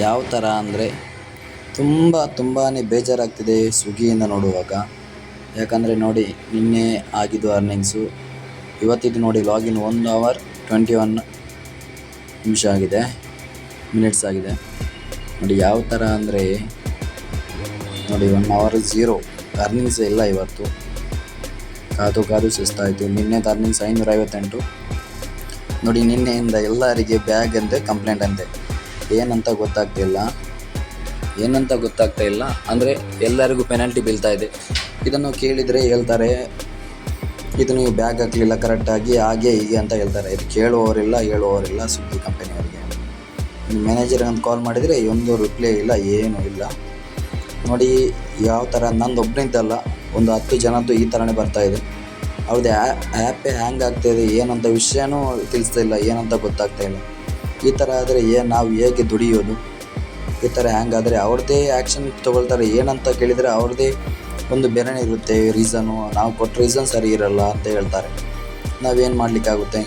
ಯಾವ ಥರ ಅಂದರೆ ತುಂಬ ತುಂಬಾ ಬೇಜಾರಾಗ್ತಿದೆ ಸ್ವಿಗ್ಗಿಯಿಂದ ನೋಡುವಾಗ. ಯಾಕಂದರೆ ನೋಡಿ, ನಿನ್ನೆ ಆಗಿದ್ದು ಅರ್ನಿಂಗ್ಸು ಇವತ್ತಿದ್ದು ನೋಡಿ ಲಾಗಿನ್ ಒಂದು ಅವರ್ ಟ್ವೆಂಟಿ ಒನ್ ನಿಮಿಷ ಆಗಿದೆ ಮಿನಿಟ್ಸ್ ಆಗಿದೆ. ನೋಡಿ, ಯಾವ ಥರ ಅಂದರೆ ನೋಡಿ ಒನ್ ಅವರ್ ಝೀರೋ ಅರ್ನಿಂಗ್ಸ್ ಇಲ್ಲ ಇವತ್ತು. ಕಾದು ಕಾದು ಸುಸ್ತಾಯಿತು ನಿನ್ನೆ ಅರ್ನಿಂಗ್ಸ್ ಐನೂರ ಐವತ್ತೆಂಟು ನೋಡಿ, ನಿನ್ನೆಯಿಂದ ಎಲ್ಲರಿಗೆ ಬ್ಯಾಗ್ ಅಂತೆ ಕಂಪ್ಲೇಂಟ್ ಅಂತೆ. ಏನಂತ ಗೊತ್ತಾಗ್ತಿಲ್ಲ ಏನಂತ ಗೊತ್ತಾಗ್ತಾ ಇಲ್ಲ. ಅಂದರೆ ಎಲ್ಲರಿಗೂ ಪೆನಾಲ್ಟಿ ಬೀಳ್ತಾ ಇದೆ. ಇದನ್ನು ಕೇಳಿದರೆ ಹೇಳ್ತಾರೆ, ಇದು ನೀವು ಬ್ಯಾಗ್ ಹಾಕಲಿಲ್ಲ ಕರೆಕ್ಟಾಗಿ ಹಾಗೆ ಹೀಗೆ ಅಂತ ಹೇಳ್ತಾರೆ. ಇದು ಕೇಳುವವರಿಲ್ಲ, ಹೇಳುವವರಿಲ್ಲ ಸುದ್ದಿ ಕಂಪನಿಯವರಿಗೆ. ಮ್ಯಾನೇಜರ್ಗೆ ಅಂತ ಕಾಲ್ ಮಾಡಿದರೆ ಒಂದು ರಿಪ್ಲೈ ಇಲ್ಲ, ಏನೂ ಇಲ್ಲ. ನೋಡಿ, ಯಾವ ಥರ ನಂದು ಒಬ್ಬನಿಂದಲ್ಲ ಒಂದು ಹತ್ತು ಜನದ್ದು ಈ ಥರನೇ ಬರ್ತಾ ಇದೆ. ಅವ್ರದ್ದು ಆ್ಯಪೇ ಹ್ಯಾಂಗ್ ಆಗ್ತಾಯಿದೆ ಏನಂತ ವಿಷಯನೂ ತಿಳಿಸ್ತಾ ಇಲ್ಲ, ಏನಂತ ಗೊತ್ತಾಗ್ತಾ ಇಲ್ಲ. ಈ ಥರ ಆದರೆ ಏನು ನಾವು ಹೇಗೆ ದುಡಿಯೋದು? ಈ ಥರ ಹ್ಯಾಂಗಾದರೆ ಅವ್ರದ್ದೇ ಆ್ಯಕ್ಷನ್ ತೊಗೊಳ್ತಾರೆ. ಏನಂತ ಕೇಳಿದರೆ ಅವ್ರದ್ದೇ ಒಂದು ಬೆರಣೆ ಇರುತ್ತೆ ರೀಸನು ನಾವು ಕೊಟ್ಟ ರೀಸನ್ ಸರಿ ಇರಲ್ಲ ಅಂತ ಹೇಳ್ತಾರೆ. ನಾವೇನು ಮಾಡಲಿಕ್ಕಾಗುತ್ತೆ?